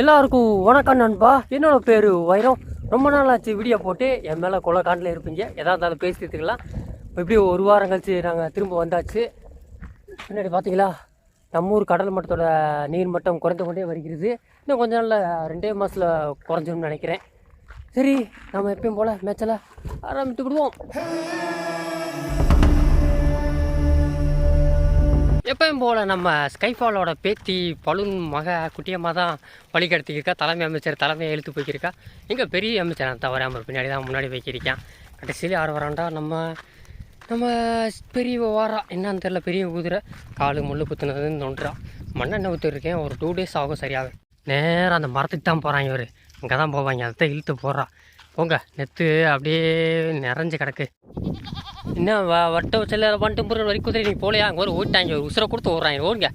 எல்லாருக்கும் வணக்கம் நண்பா. என்னோட பேர் வைரம். ரொம்ப நாள் ஆச்சு வீடியோ போட்டு என் மேலே கொலக்காண்டில் இருப்பீங்க. எதா இருந்தாலும் பேசிட்டுக்கலாம் இப்போ எப்படி ஒரு வாரம் கழிச்சு நாங்கள் திரும்ப வந்தாச்சு. பின்னாடி பார்த்தீங்களா நம்ம ஊர் கடல் மட்டத்தோட நீர் மட்டம் குறைந்து கொண்டே வருகிறது. இன்னும் கொஞ்ச நாளில் ரெண்டே மாதத்தில் குறைஞ்சிடும்னு நினைக்கிறேன். சரி நம்ம எப்பயும் போல் மேட்சில் ஆரம்பித்து விடுவோம் எப்பயும் போல் நம்ம ஸ்கைஃபாலோட பேத்தி பலூன் மக குட்டியம்மா தான் வழி கடத்திக்கிருக்கா தலைமை அமைச்சர் தலைமையை இழுத்து போய்க்கிருக்கா. எங்கள் பெரிய அமைச்சர் நான் தவறாமல் பின்னாடி தான் முன்னாடி போய்க்கிருக்கேன். கடைசியில் யார் வரான்டா? நம்ம நம்ம பெரிய வாரா. என்னன்னு தெரில பெரிய குதிரை காலு முள்ளு குத்துனதுன்னு தோன்றா மண்ணெண்ணெய் ஊற்றிருக்கேன் ஒரு டூ டேஸ் ஆகும் சரியாகும் நேராக அந்த மரத்துக்கு தான் போகிறாங்க இவர். இங்கே தான் போவாங்க. அதை இழுத்து போடுறா. போங்க. நெத்து அப்படியே நிறைஞ்சு கிடக்கு. என்ன வ வட்ட சில வந்துட்டு முருகன் வரைக்கும் குதிரை நீ போலையா? அங்கே ஒரு ஓட்டாங்க ஒரு உசுரை கொடுத்து ஓடுறாங்க ஓடுங்க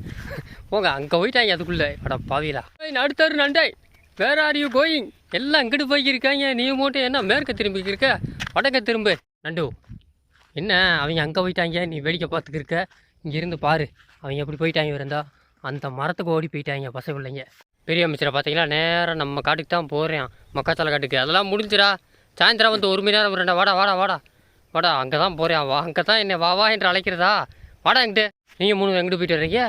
போங்க. அங்கே போயிட்டாங்க அதுக்குள்ளே. அட பாவிலா அடுத்தாரு நண்டாய் வேர் ஆர் யூ கோயிங் எல்லாம் இங்கிட்டு போய்க்கிருக்காங்க. நீ மட்டும் என்ன மேற்க திரும்பி இருக்க? வடக்க திரும்ப. நண்டு என்ன அவங்க அங்கே போயிட்டாங்க? நீ வேடிக்கை பார்த்துக்கிருக்க இங்கேருந்து இங்கே இருந்து பாரு. அவங்க எப்படி போயிட்டாங்க இருந்தா அந்த மரத்துக்கு ஓடி போயிட்டாங்க பசங்க பிள்ளைங்க. பெரிய அமைச்சரை பார்த்தீங்களா? நேராக நம்ம காட்டுக்கு தான் போகிறேன் மக்காத்தலை காட்டுக்கு. அதெல்லாம் முடிஞ்சிடா சாயந்தரம் வந்து ஒரு மணி நேரம் ரெண்டா வாடா வாடா வாடா. வாடா அங்கே தான் போகிறேன் வா அங்கே தான் என்னை வா வா என்று அழைக்கிறதா? வாடா எங்கிட்ட நீங்கள் மூணு எங்கிட்டு போயிட்டு வரீங்க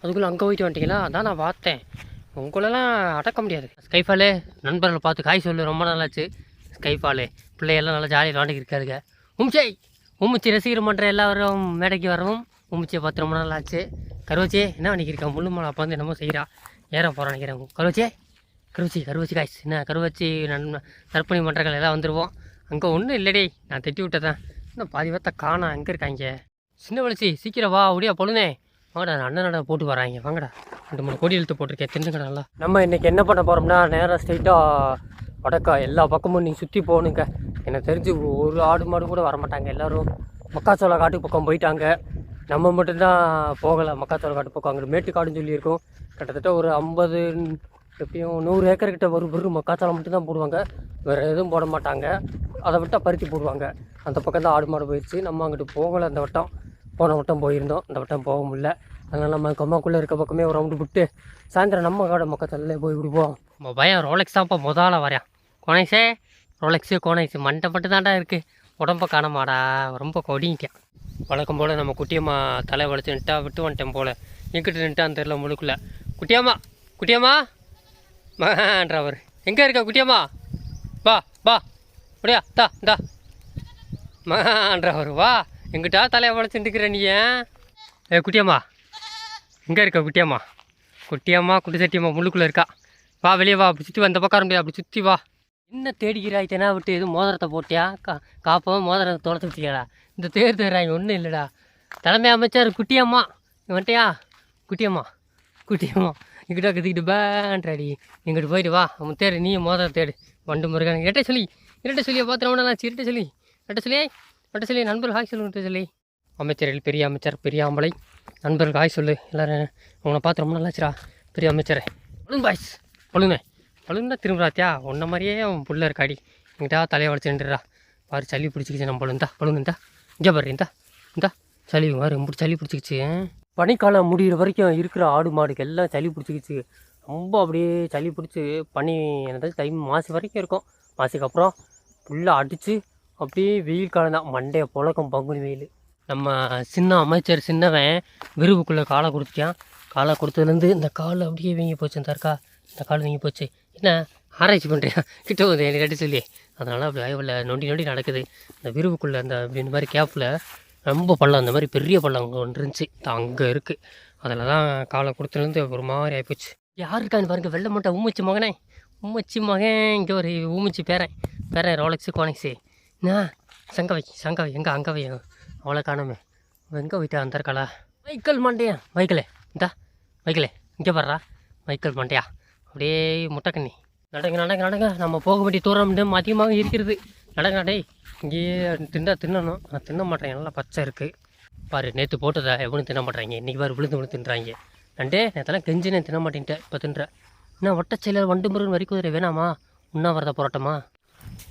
அதுக்குள்ளே அங்கே போயிட்டு வந்துட்டீங்களா? அதான் நான் பார்த்தேன். உங்களெல்லாம் அடக்க முடியாது. ஸ்கைஃபாலே நண்பர்களை பார்த்து காய் சொல்லு. ரொம்ப நல்லாச்சு ஸ்கைஃபாலே பிள்ளையெல்லாம் நல்லா ஜாலியாக விளாண்டுக்கு இருக்காருங்க உம்ச்சை! உம்மிச்சி ரசிகர் மன்ற எல்லாரும் மேடைக்கு வரவும் உம்மிச்சியை பார்த்து ரொம்ப நல்லாச்சு ஆச்சு கருவச்சி என்ன பண்ணிக்கிருக்கா? முள்ளு மலை அப்போ வந்து என்னமோ செய்கிறா ஏற போகிறான் நினைக்கிறேன். கருவச்சே கருவச்சி கருவச்சி காய்ஸ் என்ன கருவச்சி நன் தர்ப்பணி மன்றங்கள் எல்லாம் வந்துடுவோம் அங்கே ஒன்றும் இல்லடி. நான் தட்டி விட்டதான் இன்னும் பாதி பார்த்தா காணா. எங்கே இருக்காங்க? சின்ன வளர்ச்சி சீக்கிரம் வா. அப்படியா பொழுனே வாங்கடா நான் அண்ணனோட போட்டு வராங்க வாங்கடா. ரெண்டு மூணு கோடி எழுத்து போட்டிருக்கேன். தின்னுங்கடா நல்லா. நம்ம இன்றைக்கி என்ன பண்ண போகிறோம்னா நேராக ஸ்ட்ரைட்டாக வடக்கா எல்லா பக்கமும் நீங்கள் சுற்றி போகணுங்க எனக்கு தெரிஞ்சு ஒரு ஆடு மாடு கூட வரமாட்டாங்க எல்லோரும். மக்காச்சோள காட்டு பக்கம் போயிட்டாங்க. நம்ம மட்டும்தான் போகலை. மக்காச்சோள காட்டு பக்கம். அங்கே மேட்டுக்காடுன்னு சொல்லியிருக்கோம். கிட்டத்தட்ட ஒரு ஐம்பது எப்படியும் நூறு ஏக்கர் கிட்ட வரும் வெறும் மக்காச்சோளம் மட்டும்தான் போடுவாங்க. வேறு எதுவும் போட மாட்டாங்க. அதை விட்டால் பருத்தி போடுவாங்க. அந்த பக்கம் தான் ஆடு மாடு போயிடுச்சு நம்ம அங்கிட்டு போகலை அந்த வட்டம். போன வட்டம் போயிருந்தோம். இந்த வட்டம் போக முடியல. அதனால் நம்ம கம்மாக்குள்ளே இருக்க பக்கமே ஒரு ரவுண்டு விட்டு சாயந்தரம் நம்ம காடை மக்கத்தல்ல போய் விடுவோம். நம்ம பையன் ரோலெக்ஸ் தான்ப்பா முதல்ல வரேன். கோனைஸே ரோலெக்ஸு கோனைஸு மண்டை மட்டும் தான்டா இருக்குது உடம்ப காணமாடா. ரொம்ப கொடிங்கிட்டேன் வழக்கம் போல் நம்ம குட்டியம்மா தலை வளைச்சு நின்ட்டா விட்டு வந்துட்டேன் போல். எங்கிட்ட நின்ட்டான்னு தெரில முழுக்குள்ள குட்டியம்மா குட்டியம்மா. மகான்றவர். எங்கே இருக்க குட்டியம்மா? வா வா. அப்படியா தா தா. மகான்றவர் வா. எங்கிட்டா தலையை வளைச்சுட்டுக்கிற நீ ஏன் ஏ குட்டியம்மா. எங்கே இருக்க குட்டியம்மா? குட்டியம்மா குட்டி சட்டியம்மா முள்ளுக்குள்ளே இருக்கா. வா வெளியே வா. அப்படி சுற்றி வந்த பக்கம் முடியாது அப்படி சுற்றி வா. என்ன தேடிக்கிறாய் தெனா விட்டு? எதுவும் மோதிரத்தை போட்டியா? கா காப்போம் மோதிரத்தை தொலைச்சி விட்டியாடா இந்த தேர் தேர்றாங்க ஒன்றும் இல்லைடா. தலைமை அமைச்சர் குட்டியம்மா. வந்துட்டியா குட்டியம்மா. குட்டியம்மா. இங்கிட்ட கத்திக்கிட்டு பேன்றாடி இங்கிட்டு போயிட்டு வா. அவன் தேடு நீ மோதிரம் தேடு. வண்டு முருகன் இரட்டை சொல்லி இரட்டை சொல்லியை பார்த்து ரொம்ப நாளாச்சு இரட்டை சொல்லி. இரட்டை சொல்லி இரட்டை சொல்லி நண்பர்கள் ஹாய் சொல்லு இரட்டை சொல்லி. அமைச்சர்கள் பெரிய அமைச்சர் பெரிய ஆம்பளை. நண்பர்கள் ஹாய் சொல்லு. எல்லாரும் உங்களை பார்த்து ரொம்ப நல்லாச்சுடா பெரிய அமைச்சர். பலூன் பாய்ஸ் பலூனே பலூன் தான் திரும்புறாத்தியா உன்ன மாதிரியே அவன் புள்ள இருக்காடி. எங்கிட்டா தலையை வளைச்சுன்றா பாரு சளி பிடிச்சிக்கிச்சு நம்ம பழுந்தா. தான் இந்தா. இங்கே பாரு இந்தா. இந்தா. சளி பாரு ரொம்ப சளி பிடிச்சிக்கிச்சு. பனிக்காலம் முடிகிற வரைக்கும் இருக்கிற ஆடு மாடுக்கு எல்லாம் சளி பிடிச்சிக்கிச்சு. ரொம்ப அப்படியே சளி பிடிச்சி பனி என்னது தை மாதம் வரைக்கும் இருக்கும். மாதத்துக்கு அப்புறம் ஃபுல்லாக அடித்து அப்படியே வெயில் காலம் தான். மண்டைய புழக்கம் பங்குனி வெயில். நம்ம சின்ன அமைச்சர் சின்னவன் விருவுக்குள்ளே காலை கொடுத்துட்டான். காலை கொடுத்ததுலேருந்து இந்த கால் அப்படியே வீங்கி போச்சு இந்த இருக்கா இந்த கால் வீங்கி போச்சு. என்ன? ஆராய்ச்சி பண்ணுறியா கிட்ட வந்து எனக்கு கட்டி சொல்லி. அதனால் அப்படி ஆய்வில் நொண்டி நொண்டி நடக்குது. இந்த விருவுக்குள்ளே அந்த அப்படி இந்த மாதிரி கேப்பில் ரொம்ப பள்ளம் அந்த மாதிரி பெரிய பள்ளம் அங்கே ஒன்று இருந்துச்சு. அங்கே இருக்குது அதில் தான் காலை கொடுத்துலேருந்து ஒரு மாதிரி ஆகிப்போச்சு யார் இருக்கான்னு பாருங்க வெள்ளை மூட்டை ஊமிச்சு மகனே. ஊமிச்சு மகன் இங்கே ஒரு ஊமிச்சு பேரன். பேரன் ரோலக்ஸு கோனக்ஸு என்ன? சங்கவை சங்கவை எங்கே அங்கவை அவளை காணாமே. அவன் எங்கே போயிட்டா அந்த இருக்காளா? வைக்கல் மண்டையா வைக்கலே இந்தா. மைக்கலே இங்கே பாடுறா மைக்கல் மண்டையா அப்படியே முட்டைக்கண்ணி நடங்க நடங்க நடங்க. நம்ம போக வேண்டிய தூரம் அதிகமாக இருக்கிறது. அடங்காடே டேய். இங்கேயே தின்னா தின்னணும். நான் தின்ன மாட்டேங்க நல்லா பச்சை இருக்குது பாரு நேற்று போட்டதா எவனும் தின்ன மாட்டாங்க இன்றைக்கி பாரு விழுந்து விழுந்து தின்றாங்க. நண்டே நேற்றெல்லாம் கெஞ்சினேன் தின்ன மாட்டேன்ட்டேன் இப்போ தின்றேன் என்ன ஒட்டச்செயலர் வண்டு முருகன் வரி குதிரை வேணாமா? உண்ணாவிரத போராட்டமா?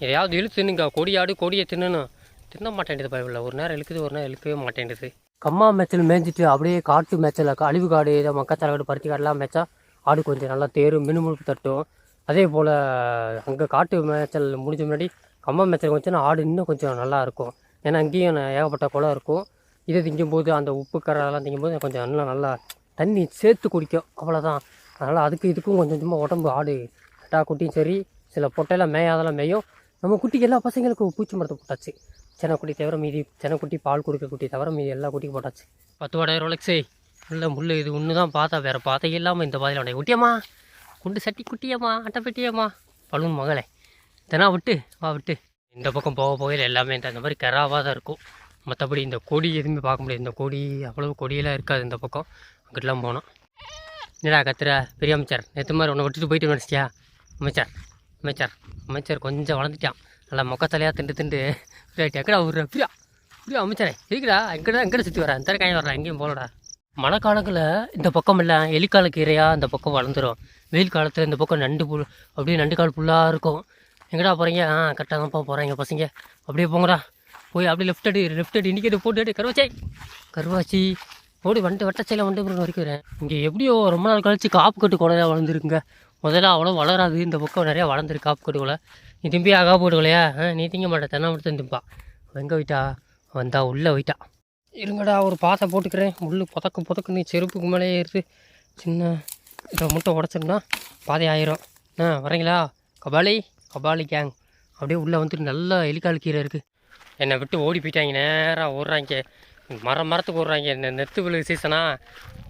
எதையாவது இழுத்து தின்னுங்க. கொடியாடு கொடியை தின்னணும். தின்ன மாட்டேன்டுது பயவில் ஒரு நேரம் இழுக்குது ஒரு நேரம் இழுக்கவே மாட்டேன்டுது கம்மா மேய்ச்சல் மேய்ஞ்சிட்டு அப்படியே காட்டு மேய்ச்சல் அழிவு காடு ஏதோ மக்காச்சல காடு பருத்தி காடுலாம் மேய்ச்சா ஆடு கொஞ்சம் நல்லா தேரும் மினுமுழுப்பு தட்டும். அதே போல் அங்கே காட்டு மேய்ச்சல் முடிஞ்ச முன்னாடி கம்பம் மேய்ச்சல் கொஞ்சம் ஆடு இன்னும் கொஞ்சம் நல்லாயிருக்கும். ஏன்னா அங்கேயும் ஏகப்பட்ட குளம் இருக்கும். இதை திங்கும்போது அந்த உப்பு கரெல்லாம் திங்கும்போது கொஞ்சம் நல்லா நல்லா தண்ணி சேர்த்து குடிக்கும். அவ்வளோதான் அதனால் அதுக்கு இதுக்கும் கொஞ்சம் கொஞ்சமாக உடம்பு ஆடு கட்டா குட்டியும் சரி சில பொட்டையெல்லாம் மேயாதெல்லாம் மேயும். நம்ம குட்டிக்கு எல்லா பசங்களுக்கும் பூச்சி மரத்தை போட்டாச்சு. செனக்குட்டி தவிர மீதி செனக்குட்டி பால் கொடுக்க குட்டி தவிர மீதி எல்லா குட்டிக்கும் போட்டாச்சு. பத்து வடை ரொலக்ஸே. உள்ள முள் இது ஒன்று தான் பார்த்தா வேறு பார்த்தே இல்லாமல் இந்த பாதையில் உடைய. குட்டியம்மா குண்டு சட்டி குட்டியம்மா அட்டை பெட்டியம்மா. பழுன் மகளே. இதனா விட்டு வா விட்டு. இந்த பக்கம் போக போகையில் எல்லாமே இந்த இந்த மாதிரி கராவாக தான் இருக்கும். மற்றபடி இந்த கொடி எதுவுமே பார்க்க முடியாது. இந்த கொடி அவ்வளவு கொடியெல்லாம் இருக்காது இந்த பக்கம். அங்கிட்டலாம் போனோம் என்னடா கத்துற? பெரிய அமைச்சர் நேற்று மாதிரி உன்னை விட்டுட்டு போயிட்டு நினச்சியா அமைச்சர் அமைச்சர் அமைச்சர் கொஞ்சம் வளர்ந்துட்டான். நல்லா மொக்கத்தலையாக திண்டு திண்டு ரைட் எக்கடா ஒரு ஃப்ரீயா ஃப்ரீயா அமைச்சரே. எதுக்குடா? எங்கடா எங்கடா சுற்றி வரேன் இந்த காய் வரேன் எங்கேயும் போகலடா. மழை காலங்களில் இந்த பக்கம் இல்லை எலிக்கால கீரையாக இந்த பக்கம் வளர்ந்துரும். வெயில் காலத்தில் இந்த பக்கம் நண்டு புல் அப்படியே நண்டு கால் புல்லாக இருக்கும். எங்கடா போகிறீங்க ஆ கரெக்டாக தான் போக போகிறாங்க பசங்க. அப்படியே போங்கடா. போய் அப்படியே லெஃப்ட் அடி லெஃப்ட் அடி இண்டிகேட்டர் போட்டு அடி கருவாச்சி. கருவாச்சி. ஓடி வந்துட்டு வட்டச்சையில் வந்துட்டு வரைக்கும் வரேன். இங்கே எப்படியோ ரொம்ப நாள் கழிச்சு காப்பு கட்டு குலையாக வளர்ந்துருக்குங்க. முதல்ல அவ்வளோ வளராது இந்த பக்கம் நிறையா வளர்ந்துருக்கு காப்பு கட்டு குலை. நீ திரும்பி ஆகா போட்டு ஆ நீ திங்க மாட்டேன் தென்னை மட்டும் திம்பா. எங்கே போயிட்டா? வந்தா உள்ளே போயிட்டா. இருங்கடா ஒரு பாத்தை போட்டுக்கிறேன். முள் புதக்கு புதக்குன்னு செருப்புக்கு மேலே ஏறுது. சின்ன இதை முட்டை உடச்சிருந்தா பாதை ஆயிரும். ஆ வரீங்களா? கபாலி. கபாலி கேங் அப்படியே உள்ளே வந்துட்டு நல்லா எலிக்கால் கீரை இருக்குது என்னை விட்டு ஓடி போயிட்டாங்க நேராக ஓடுறாங்க. மரம் மரத்துக்கு ஓடுறாங்க. இந்த நெத்து விழு சீசனா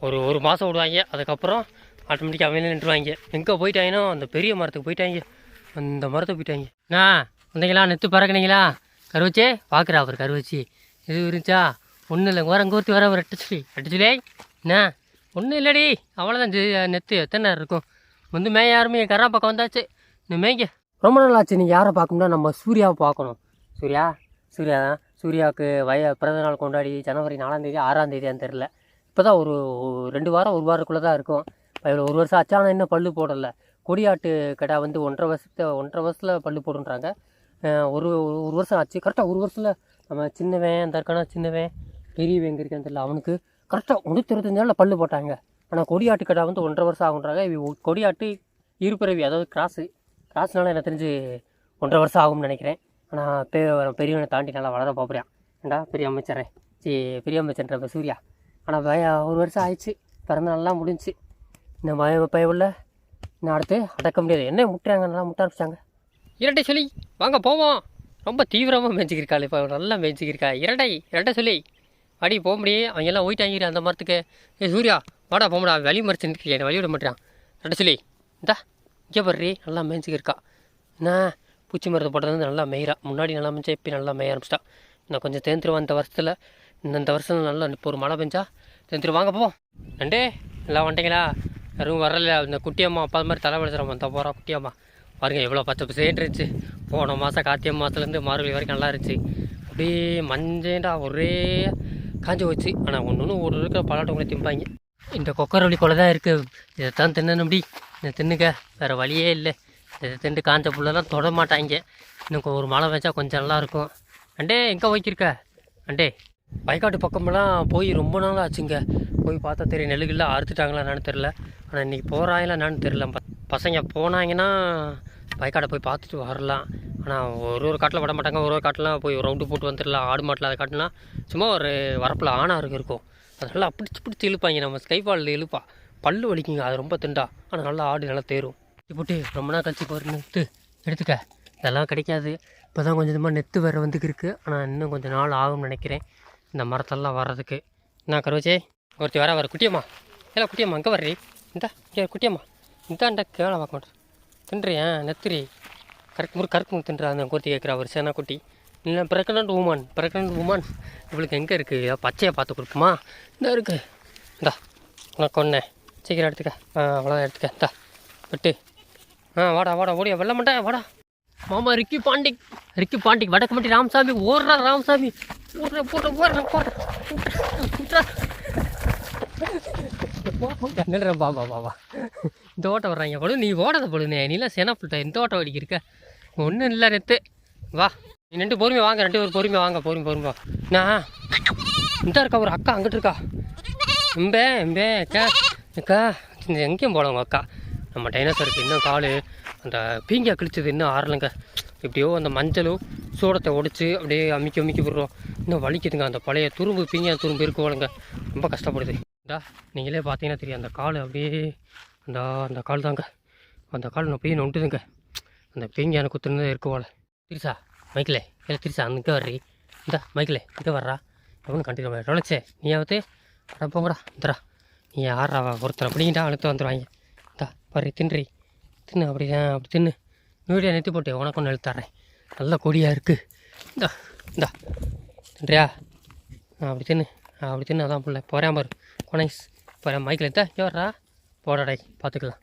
ஒரு ஒரு மாதம் விடுவாங்க அதுக்கப்புறம் ஆட்டோமேட்டிக்காக அவங்களே நின்றுவாங்க. எங்கே போயிட்டாங்கன்னா அந்த பெரிய மரத்துக்கு போயிட்டாங்க. அந்த மரத்துக்கு போயிட்டாங்க. அண்ணா வந்தீங்களா? நெத்து பறக்குனீங்களா? கருவச்சே பார்க்குறா அவர் கருவச்சி. இது இருந்துச்சா? ஒன்றும் இல்லை வர அங்கே ஒருத்தி வர ஒரு அட்டச்சுலி அட்டச்சுலே என்ன ஒன்றும் இல்லடி. அவ்வளோதான் நெத்து எத்தனை நேரம் இருக்கும்? வந்து மேய யாருமே கரா பக்கம் வந்தாச்சு. இன்னும் மேய்ங்க. ரொம்ப நாள் ஆச்சு நீங்கள் யாரை பார்க்கணும்னா நம்ம சூர்யாவை பார்க்கணும். சூர்யா? சூர்யா தான் சூர்யாவுக்கு வய பிறந்த நாள் கொண்டாடி ஜனவரி நாலாம் தேதி ஆறாம் தேதியான்னு தெரில இப்போ தான் ஒரு ரெண்டு வாரம் ஒரு வாரத்துக்குள்ளே தான் இருக்கும் இவ்வளோ ஒரு வருஷம் ஆச்சு ஆனால் இன்னும் பல்லு போடலை. கொடியாட்டு கடை வந்து ஒன்றரை வருஷத்தை ஒன்றரை வருஷத்தில் பல்லு போடுன்றாங்க. ஒரு ஒரு வருஷம் ஆச்சு. கரெக்டாக ஒரு வருஷத்தில் நம்ம சின்னவன் அந்த இருக்கானா சின்னவன் பெரியவன் எங்கே இருக்கான்னு தெரியல. அவனுக்கு கரெக்டாக முந்நூற்றி இருபத்தஞ்சு நாளில் பல்லு போட்டாங்க. ஆனால் கொடியாட்டு கடை வந்து ஒன்றரை வருஷம் ஆகுன்றாங்க. இவ கொடியாட்டு இருப்பிறவி அதாவது கிராஸு. கிராஸ்னால எனக்கு தெரிஞ்சு ஒன்றரை வருஷம் ஆகும்னு நினைக்கிறேன். ஆனால் பெ பெரியவனை தாண்டி நல்லா வளர பார்க்குறான் ஏண்டா பெரிய அமைச்சரே? சி பெரிய அமைச்சர்ன்ற சூர்யா. ஆனால் பய ஒரு வருஷம் ஆயிடுச்சு. பிறந்த நாள்லாம் முடிஞ்சுச்சு. இந்த பய பயவுள்ள இன்னும் அடுத்து அடக்க முடியாது. என்ன முட்டுறாங்க நல்லா முட்ட ஆரம்பிச்சாங்க. இரட்டை சொல்லி வாங்க போவோம். ரொம்ப தீவிரமாக மேய்ச்சிக்கிருக்காள் இப்போ நல்லா மேய்ச்சிக்கிருக்கா இரட்டை இரட்டை சொல்லி. அடி போக முடியே அவங்க எல்லாம் ஓயிட்டாங்க அந்த மரத்துக்கு. ஏ சூர்யா வாடா போகடா வழி மறைச்சு நிற்கிறேன் வழி விட மாட்டேறான். இரட்டை சொல்லி இந்தா. இங்கே பர்றி நல்லா மேய்ச்சிக்கிருக்கா என்ன? பூச்சி மருந்து போட்டது நல்லா மேயிறா. முன்னாடி நல்லா மேய்ச்சா இப்போ நல்லா மேய ஆரம்பிச்சிட்டா. இன்னும் கொஞ்சம் தேர்ந்துருவா இந்த வருஷத்தில். இந்த இந்த வருஷம் நல்லா இப்போ ஒரு மழை பெஞ்சா தேர்ந்துரு வாங்க போவோம். நண்டே எல்லாம் வந்துட்டீங்களா? யாரும் வரல. இந்த குட்டியம்மா அப்பா அது மாதிரி தலை வலிச்சிடும் வந்தா போகிறா குட்டியம்மா பாருங்க எவ்வளோ பச்சை பசேன்னு இருந்துச்சு. போன மாதம் கார்த்திகை மாதத்துலேருந்து மார்கழி வரைக்கும் நல்லா இருந்துச்சு. அப்படியே மஞ்சேண்டா ஒரே காஞ்சி போச்சு. ஆனால் ஒன்று ஒன்று ஒரு இருக்கிற பலாட்டவங்களை திம்பாங்க. இந்த கொக்கரவள்ளி கொலை தான் இருக்குது இதை தான் தின்னணும்டி இதை தின்னுக்க. வேறு வழியே இல்லை. இதை திண்டு காஞ்ச புல்லெல்லாம் தொட மாட்டாங்க. இன்னும் ஒரு மழை வச்சா கொஞ்சம் நல்லாயிருக்கும். அண்டே எங்கே போய்க்கிருக்க? அண்டே வயக்காட்டு பக்கமெல்லாம் போய் ரொம்ப நாள் ஆச்சுங்க. போய் பார்த்தா தெரியும் நெல்லுகள்லாம் அறுத்துட்டாங்களா என்னன்னு தெரில ஆனால் இன்றைக்கி போகிறாங்களா என்னன்னு தெரில ப- பசங்க போனாங்கன்னா வயக்காடை போய் பார்த்துட்டு வரலாம். ஆனால் ஒரு ஒரு காட்டில் விட மாட்டாங்க. ஒரு ஒரு காட்டெலாம் போய் ரவுண்டு போட்டு வந்துடலாம். ஆடு மாட்டில் அதை காட்டினா சும்மா ஒரு வரப்பில் ஆணாக இருக்கும். அது பிடிச்சி பிடிச்சி இழுப்பாங்க. நம்ம ஸ்கைபாலில் இழுப்பா. பல்லு வலிக்குங்க. அது ரொம்ப திண்டா. ஆனால் நல்லா ஆடு நல்லா தேரும். போட்டு ரொம்ப நாள் கழிச்சு போகிற நெத்து எடுத்துக்க. இதெல்லாம் கிடைக்காது. இப்போ தான் கொஞ்சம் கொஞ்சமாக நெத்து வேறு வந்துக்கு இருக்குது ஆனால் இன்னும் கொஞ்சம் நாள் ஆகும்னு நினைக்கிறேன். இந்த மரத்தெல்லாம் வர்றதுக்கு. என்ன கருவச்சே. ஒருத்தி வர வர. குட்டியம்மா. இல்லை குட்டியம்மா அங்கே வர்றி. இந்தா இங்கே குட்டியம்மா. இந்தாண்டா கேவலை பார்க்க மாட்டேன் தின்றியா? நெத்திரி கரெக்ட் முறை கரெக்ட் முறை தின்றா அந்த குர்த்தி கேட்குறா ஒரு சேனா குட்டி. இல்லை ப்ரெக்னென்ட் உமன் ப்ரெக்னென்ட் உமன். இவளுக்கு எங்கே இருக்குது பச்சையை பார்த்து கொடுக்குமா? இந்த இருக்குது இந்தா உனக்கு ஒன்று சீக்கிரம் எடுத்துக்க. ஆ அவ்வளோதான் எடுத்துக்க. தா விட்டு. ஆ வாடா வாடா ஓடியா வெள்ள மாட்டேன் வாடா. மாமா ரிக்கி பாண்டிக் ரிக்கி பாண்டிக் வடக்கு மட்டி ராமசாமி ஓடுறா ராமசாமி. ஓடுற போடுற ஓடுற போடுற. நில்றேன் பா பா பா இந்த ஓட்டம் வர்றாங்க பொழுது நீ ஓடாத பொழுதுனே நீலாம் செனப்பிட்ட இந்த ஓட்டம் அடிக்கிருக்க ஒன்றும் இல்லை நெத்து. வா. நீ ரெண்டு பொறுமை வாங்க ரெண்டு பேரும் பொறுமை வாங்க பொறுமை பொறுமை நான் இந்த இருக்கா ஒரு அக்கா அங்கிட்டு இருக்கா. இம்பே இம்பே அக்கா அக்கா இந்த எங்கேயும் போகல உங்கள் அக்கா? நம்ம டைனோசருக்கு இன்னும் கால். அந்த பீங்கா கிழிச்சது இன்னும் ஆறலைங்க. எப்படியோ அந்த மஞ்சளும் சூடத்தை உடச்சி அப்படியே அமுக்கி அமைக்க விடுறோம். இன்னும் வலிக்குதுங்க. அந்த பழைய துரும்பு பீங்கா துரும்பு இருக்கு ரொம்ப கஷ்டப்படுது. இந்தா நீங்களே பார்த்தீங்கன்னா தெரியும். அந்த கால் அப்படியே அந்த அந்த கால் தாங்க. அந்த கால் நான் போய் நொண்டுதுங்க. அந்த பீங்கான குத்துனது இருக்குவோல திரிசா மைக்கிலே இல்லை திரிசா அங்கே வர்றி. இந்தா மைக்கிலே இங்கே வர்றா. எவனு கண்டிப்பாக தொலைச்சே நீ ஆகுது அட போங்கடா இந்தரா நீ யாரா ஒருத்தரை அப்படிங்கிட்டா அழுத்து வந்துடுவாங்க இந்தா பாரு தின்றி. தின்னு அப்படி தான் அப்படி தின்னு. வீடியோ நிறுத்தி போட்டு உனக்கு ஒன்று எழுத்தாரேன் நல்ல கொடியாக இருக்குது இந்தா இந்தா. தின்றியா? அப்படி தின்னு. அப்படி தின்னு அதான் பிள்ளை. போகிறேன் பாரு. கொனைஸ் போகிறேன் மைக்கில் எடுத்தா யோரா போடடை பார்த்துக்கலாம்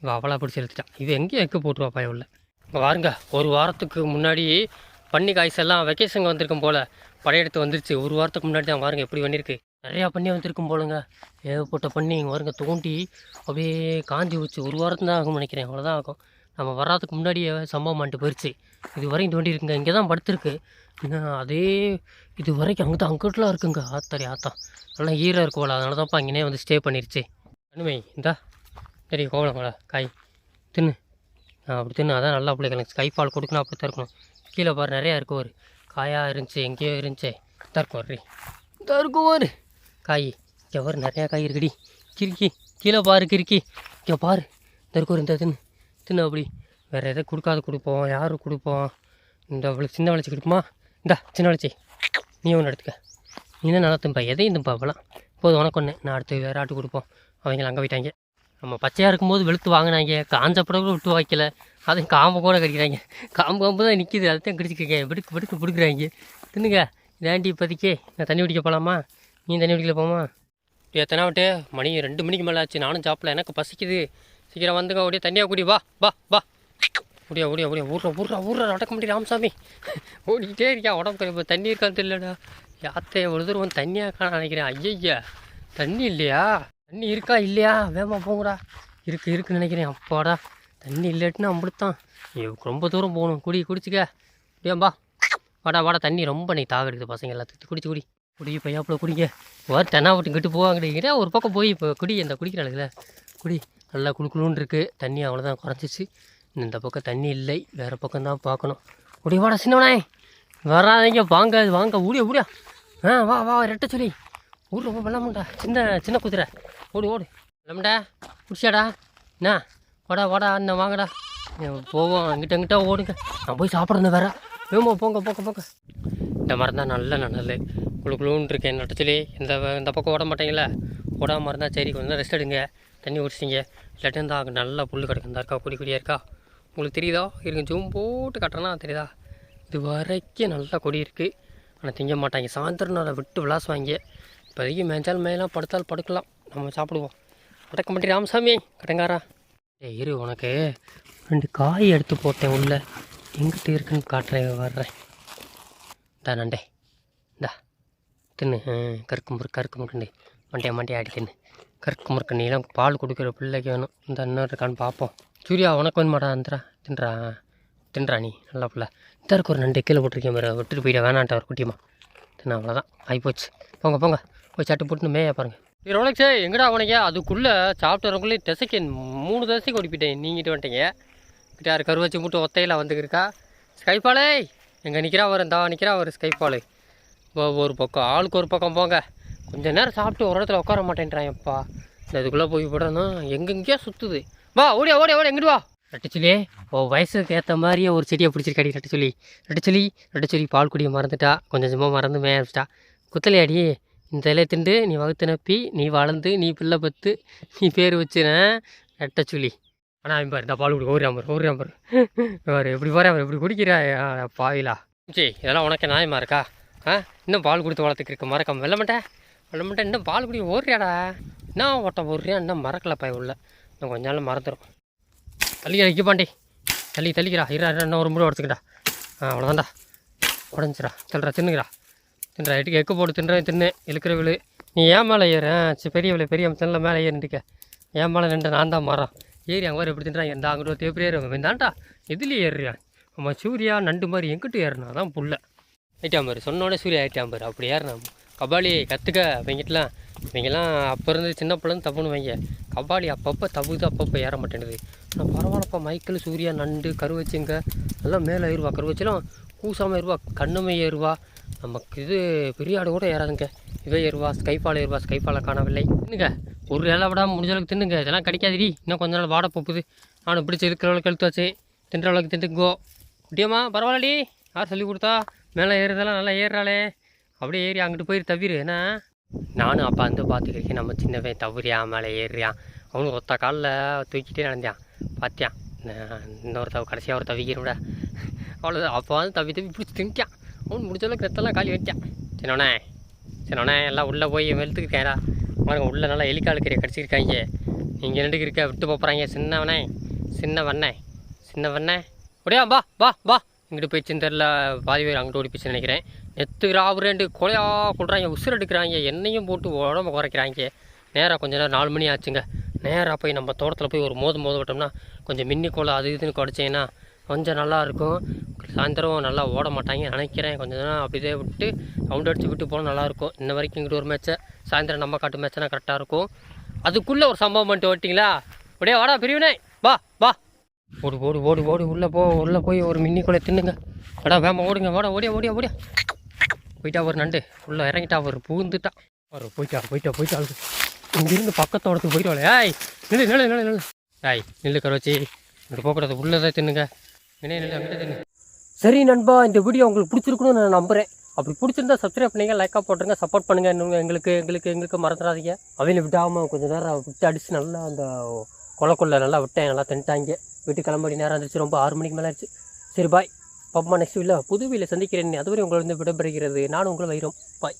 இவள் அவளாக பிடிச்சி எழுத்துட்டான் இது எங்கேயும் எக்கு போட்டுருவா பையன் உள்ள. வாருங்க. பாருங்க ஒரு வாரத்துக்கு முன்னாடி பன்னி காய்ச்செல்லாம் வெக்கேஷனுக்கு வந்திருக்கும் போல். படையெடுத்து வந்துருச்சு. ஒரு வாரத்துக்கு முன்னாடி தான். பாருங்க எப்படி பண்ணியிருக்கு நிறையா பண்ணி வந்திருக்கும் போலுங்க. ஏகப்பட்ட பண்ணி இங்கே வருங்க தோண்டி அப்படியே காஞ்சி வச்சு ஒரு வாரத்து தான் ஆகும் நினைக்கிறேன். அவ்வளோதான் ஆகும். நம்ம வர்றதுக்கு முன்னாடியே சம்பவம் பண்ணிட்டு போயிடுச்சு இது வரைக்கும் தோண்டி இருக்குங்க இங்கே தான் படுத்துருக்கு. அதே இது வரைக்கும் அங்கே தான் அங்கிட்டலாம் இருக்குங்க. ஆத்தாரி ஆத்தா. நல்லா ஈரம் இருக்கும் போல. அதனால தான்ப்பா இங்கேனே வந்து ஸ்டே பண்ணிருச்சு. அனுமை இந்தா. சரி கோவலங்களா காய். தின்னு. ஆ, அப்படி தின்னு அதான் நல்லா பிள்ளைகளுக்கு கைப்பால் கொடுக்கணும் அப்படி தான் இருக்கணும். கீழே பாரு நிறையா இருக்கும் ஒரு காயாக இருந்துச்சு எங்கேயோ இருந்துச்சு. தான் இருக்கும் காய். இங்கே பாரு நிறையா காய் இருக்குடி. கிறுக்கி கீழே பாரு கிறுக்கி. இங்கே பாரு இந்த இருக்கும் இந்த தின்னு தின்னு அப்படி. வேறு எதை கொடுக்காத கொடுப்போம் யாரு கொடுப்போம்? இந்த அவளுக்கு சின்ன வளர்ச்சி கொடுக்குமா? இந்தா சின்ன வளர்ச்சி நீ ஒன்று எடுத்துக்க. நீ தான் நல்லா திம்பா. எதையும் திம்பா அப்போலாம் போதும் உனக்கு ஒன்று நான் அடுத்து வேறு ஆட்டு கொடுப்போம். அவங்க அங்கே போயிட்டாங்க. நம்ம பச்சையாக இருக்கும்போது வெளுத்து வாங்கினாங்க. காஞ்ச பிறகு விட்டு வைக்கல அதையும் காம்பு கூட கடிக்கிறாங்க. காம்பு காம்பு தான் நிற்கிது அதைத்தான் கடிச்சிருக்கீங்க விடுக்கு விடுக்கு பிடிக்கிறாங்க தின்னுங்க. இதாண்டி இப்போதைக்கு. நான் தண்ணி குடிக்க போகலாமா நீ தண்ணி குடிக்கல போமா எத்தனை விட்டு மணி ரெண்டு மணிக்கு மேலே ஆச்சு நானும் சாப்பிடல எனக்கு பசிக்குது. சீக்கிரம் வந்துங்க அப்படியே தண்ணியாக குடி வா வா வா. அப்படியா ஓடியா அப்படியே ஊர்ற ஊர்ற ஊர்ற நடக்க முடியும் ராமசாமி. ஓடிக்கிட்டே இருக்கியா உடம்பு இப்போ தண்ணி இருக்கான்னு தெரியலடா. யாத்தையை ஒரு தூரம் தண்ணியாக காண நினைக்கிறேன். ஐயய்யா தண்ணி இல்லையா? தண்ணி இருக்கா இல்லையா? வேமா போங்கடா. இருக்கு இருக்குன்னு நினைக்கிறேன். அப்பாடா தண்ணி இல்லட்டுன்னா அம்பிடுத்தான். ரொம்ப தூரம் போகணும். குடி குடிச்சிக்க. அப்படியாம்பா வாடா வாடா தண்ணி ரொம்ப நீ தாக எடுக்குது பசங்க எல்லாத்துக்கு குடிச்சு குடி. குடி பையாப்பில் குடிங்க. ஒரு தென்னா விட்டு கிட்டு போவாங்கடிங்கிற ஒரு பக்கம் போய் இப்போ குடி இந்த குடிக்கிறாளுங்களே குடி நல்லா குளுக்குளுன்னு இருக்குது தண்ணி அவ்வளோதான் குறைஞ்சிச்சு. இந்த பக்கம் தண்ணி இல்லை. வேறு பக்கம் தான் பார்க்கணும். குடி வாடா சின்னவனே. வராதீங்க. வாங்க வாங்க. ஊடியா ஊடியா ஆ வா வா ரெட்ட சொல்லி ஊரில் ரொம்ப வெள்ளமுண்டா சின்ன சின்ன குதிரை. ஓடு ஓடு. வெள்ளமுண்டா குடிச்சாடா என்ன? வாடா வாடா அண்ணன் வாங்கடா. போவோம். அங்கிட்ட அங்கிட்ட ஓடுங்க. நான் போய் சாப்பிட்றேன் வேற. வேமா போங்க போங்க போங்க. இந்த மரம் தான் நல்ல நல்லது. குழுக்குழுன்னு இருக்கேன் நட்டச்சிலே இந்த இந்த பக்கம் ஓட மாட்டீங்களா? ஓடாமல் இருந்தால் சரி கொஞ்சம் ரெஸ்ட் எடுங்க. தண்ணி குடிச்சிங்க இல்லாட்டி இருந்தால் அங்கே நல்லா புல் கிடக்கு. இருக்கா குடி குடியாக இருக்கா? உங்களுக்கு தெரியுதா? இருங்க ஜூம் போட்டு கட்டுறேன்னா தெரியுதா? இது வரைக்கும் நல்லா கொடி இருக்குது ஆனால் திங்க மாட்டாங்க. சாயந்தரம் நாளை விட்டு விளாசுவாங்க. இப்போதைக்கு மேஞ்சால் மேலாம் படுத்தால் படுக்கலாம். நம்ம சாப்பிடுவோம். அடக்க மாட்டி ராமசாமி. கடங்காரா. ஏ இரு உனக்கு. ரெண்டு காய் எடுத்து போட்டேன் உள்ளே. எங்கிட்ட இருக்குன்னு காட்டுறேன் வர்றேன். இந்தா நண்டே. இந்தா. தின்னு. கருக்கு முறுக்கு கருக்கு முறுக்குண்டி மண்டையை மண்டையை ஆடி தின்னு. கருக்கு முறுக்கு நீலாம் பால் கொடுக்குற பிள்ளைக்கு வேணும். இந்த இன்னொரு இருக்கான்னு பார்ப்போம். சூர்யா உனக்கு வேணுமாடா அந்தரா தின்றா. தின்றா நீ நல்லா பிள்ளை. இந்த இருக்கு ஒரு நண்டு கீழே போட்டிருக்கேன் பாரு. விட்டுட்டு போயிட வேணான்ட்டு ஒரு குட்டியம்மா. தின்ன அவ்வளோதான் ஆகிப்போச்சு போங்க போங்க. போய் சட்டு போட்டு மேய பாருங்க. ரோலக்ஸே எங்கடா உனக்கு? அதுக்குள்ளே சாப்பிட்டு வரக்குள்ளே திசைக்கு மூணு திசைக்கு ஓடிப்பிட்டேன். நீங்கிட்டு வந்துட்டீங்க. கிட்ட யார் கருவச்சி மூட்டு ஒத்தையில் வந்துக்கிருக்கா? ஸ்கைபாலே! எங்கே நிற்கிறா வரும் இந்தா நிற்கிறா வரும் ஸ்கைபாலு ஒரு பக்கம். ஆளுக்கு ஒரு பக்கம் போங்க. கொஞ்ச நேரம் சாப்பிட்டு ஒரு இடத்துல உட்கார மாட்டேன்றான்ப்பா இந்த இதுக்குள்ளே போய் விடணும் எங்கெங்கேயோ சுற்றுது வா ஓடியா ஓடியா ஓடி எங்கிட்டு வா? ரெட்டச்சொல்லி ஓ வயசுக்கு ஏற்ற மாதிரியே ஒரு செடியை பிடிச்சிருக்காடி ரெட்டச்சொல்லி. ரெட்டச்சொல்லி ரெட்டச்சொல்லி பால் குடிய மறந்துட்டா. கொஞ்சம் கொஞ்சமாக மறந்து மேய ஆரம்பிச்சிட்டா குத்தலையாடி இந்த இலையை திண்டு நீ வகுத்து நப்பி நீ வளர்ந்து நீ பிள்ளை பத்து நீ பேர் வச்சுன ரெட்டச்சொல்லி. ஆனால் அவன் பாரு இந்த பால் குடி ஒரு நம்பர் ஒரு நம்பர் பாரு எப்படி பாரு அவர் இப்படி குடிக்கிறா பாயிலா பாவிலா. சரி இதெல்லாம் உனக்கு நியாயமா இருக்கா? ஆ? இன்னும் பால் கொடுத்து வளர்த்துக்கு இருக்க மறக்காம. வெள்ள மாட்டேன் வெள்ள மாட்டேன் இன்னும் பால் குடி ஓடுறியாடா? என்ன ஓட்ட ஓடுறியா இன்னும் மறக்கல பாய் உள்ள. இன்னும் கொஞ்ச நாள் மறந்துடும் தள்ளி வைக்க பாண்டி. தள்ளி தள்ளிக்கிறா. இரா இன்னும் ஒரு முறை உடச்சுக்கிட்டா ஆ அவ்வளோதான்டா உடஞ்சிரா தள்ளுறா தின்னுக்கிறா. தின்றா எட்டுக்கு எக்கு போட்டு தின்றேன் தின்னு. இழுக்கிற விழு. நீ ஏன் மேலே ஏற சரி பெரிய விழு பெரிய அம்சம்ல மேலே ஏறிட்டுக்க ஏன் மேலே நின்று நான் தான் மாறான். ஏறி அங்கே வர எப்படி தின்றாங்க? இந்த அங்கிட்ட தேப்பரி ஏறுவாங்க எதுலேயே ஏறுறியா நம்ம சூர்யா நண்டு மாதிரி எங்கிட்ட ஏறினா? தான் புள்ள. ஆயிட்டாம் பாரு. சொன்னோடனே சூர்யா ஐட்டாம் பாரு. அப்படி ஏறினா கபாலி கற்றுக்க அவங்ககிட்டலாம் இவங்கெல்லாம் அப்போ இருந்து சின்ன பிள்ளைன்னு தப்புன்னு வைங்க. கபாலி அப்பப்போ தப்புது அப்பப்போ ஏற மாட்டேங்குது நான் பரவாயில்லப்பா. மைக்கிள் சூர்யா நண்டு கருவச்சிங்க. எல்லாம் மேலே ஏறுவா. கருவச்சிலாம் கூசாமல் ஏறுவா. கண்ணுமை ஏறுவா. நமக்கு இது பெரிய ஆடு கூட ஏறாதுங்க. இவ ஏறுவா. ஸ்கைஃபால் ஏறுவா. ஸ்கைஃபாலை காணவில்லை. என்னங்க ஒரு வேலை விடாமல் முடிஞ்ச அளவுக்கு தின்னுங்க. இதெல்லாம் கிடைக்காதுடி. இன்னும் கொஞ்ச நாள் வாட போகுது. நானும் பிடிச்சி இருக்கிற அளவுக்கு எழுத்து வச்சு தின்ற அளவுக்கு தின்னுங்கோ குட்டியம்மா பரவாயில்லடி. யார் சொல்லி கொடுத்தா? மேலே ஏறுறதெல்லாம் நல்லா ஏறுறாளே. அப்படியே ஏறி அங்கிட்டு போய் தவிர. என்ன? நானும் அப்பா வந்து பார்த்துக்கிறேன் நம்ம சின்னவன் தவறியான் மேலே ஏறியான் அவனும் ஒத்த காலில் தூக்கிட்டே நடந்தான். பார்த்தியான் நான் இன்னொரு தவ கடைசியாக ஒரு தவிக்கிறோட அவ்வளோ அப்போ வந்து தவி தவி பிடிச்சி திங்கிட்டான் அவன் முடிஞ்ச அளவுக்கு ரத்தெல்லாம் காலி வச்சான். சின்னவனே சின்னவனே எல்லாம் உள்ளே போய் வெளுத்துக்கிறேன்டா பாருங்க உள்ள நல்லா எலிக்கால் கடிச்சிருக்காங்க நீங்கள் ரெண்டு இருக்க விட்டு போகிறாங்க சின்னவனே சின்னவண்ணே சின்னவண்ணே. அப்படியா வா வா வா. இங்கிட்டு போய் தெரில பாதி பேர் அங்கிட்டு ஓடி போயிடுச்சுன்னு நினைக்கிறேன். நெத்து ராவுரேண்டு கொலையா கொள்றாங்க உசுர் எடுக்கிறாங்க எண்ணெயும் போட்டு உடம்ப குறைக்கிறாங்க நேராக கொஞ்சம் நேரம் நாலு மணி ஆச்சுங்க. நேராக போய் நம்ம தோட்டத்தில் போய் ஒரு மோது மோத விட்டோம்னா கொஞ்சம் மின்னி கோலை அது இதுன்னு குறைச்சிங்கன்னா கொஞ்சம் நல்லாயிருக்கும். சாயந்தரம் நல்லா ஓட மாட்டாங்க நினைக்கிறேன். கொஞ்சம் நேரம் அப்படியே விட்டு ரவுண்ட் அடித்து விட்டு போனால் நல்லாயிருக்கும். இன்ன வரைக்கும் இங்கிட்டு ஒரு மேட்ச்சை சாயந்தரம் நம்ம காட்டு மேட்ச்னா கரெக்டாக இருக்கும். அதுக்குள்ளே ஒரு சம்பவம் பண்ணிட்டு ஓட்டிங்களா அப்படியே வாடா பிரிவினை. வா வா. ஓடு ஓடு ஓடு ஓடு. உள்ளே போ உள்ளே போய் ஒரு மின்னி கொலை தின்னுங்க. வாடா வேமா ஓடுங்க. வாடா ஓடியா ஓடியா ஓடியா. போயிட்டா ஒரு நண்டு. உள்ளே இறங்கிட்டா ஒரு பூந்துட்டா ஒரு போயிட்டா போயிட்டா போயிட்டா. இங்கிருந்து பக்கத்தோடத்துக்கு போயிட்டு ஏய் நில்லு நில்லு நில்லு நில்லு. ஏய் நில்லு கரோச்சி இங்கே போகக்கூடாது. உள்ளே தான் தின்னுங்க. சரி நண்பா இந்த வீடியோ உங்களுக்கு பிடிச்சிருக்குன்னு நான் நம்புகிறேன் அப்படி பிடிச்சிருந்தா சப்ஸ்கிரைப் பண்ணுங்க லைக்காக போட்டுருங்க சப்போர்ட் பண்ணுங்க. இன்னும் எங்களுக்கு எங்களுக்கு எங்களுக்கு மறந்துடாதீங்க. அவையில விடாமல் கொஞ்சம் நேரம் விட்டு அடிச்சு நல்லா அந்த கொலைக்குள்ள நல்லா விட்டேன். நல்லா தின்ட்டாங்க. வீட்டு கிளம்படி நேரம் இருந்துச்சு ரொம்ப ஆறு மணிக்கு மேலே ஆச்சு. சரி பாய் பாப்பா நெக்ஸ்ட் வீடியோ புது வீட்டில் சந்திக்கிறேன். அதுவரை உங்களை வந்து விடைபெறுகிறது. நானும் உங்களை வைரோம். பாய்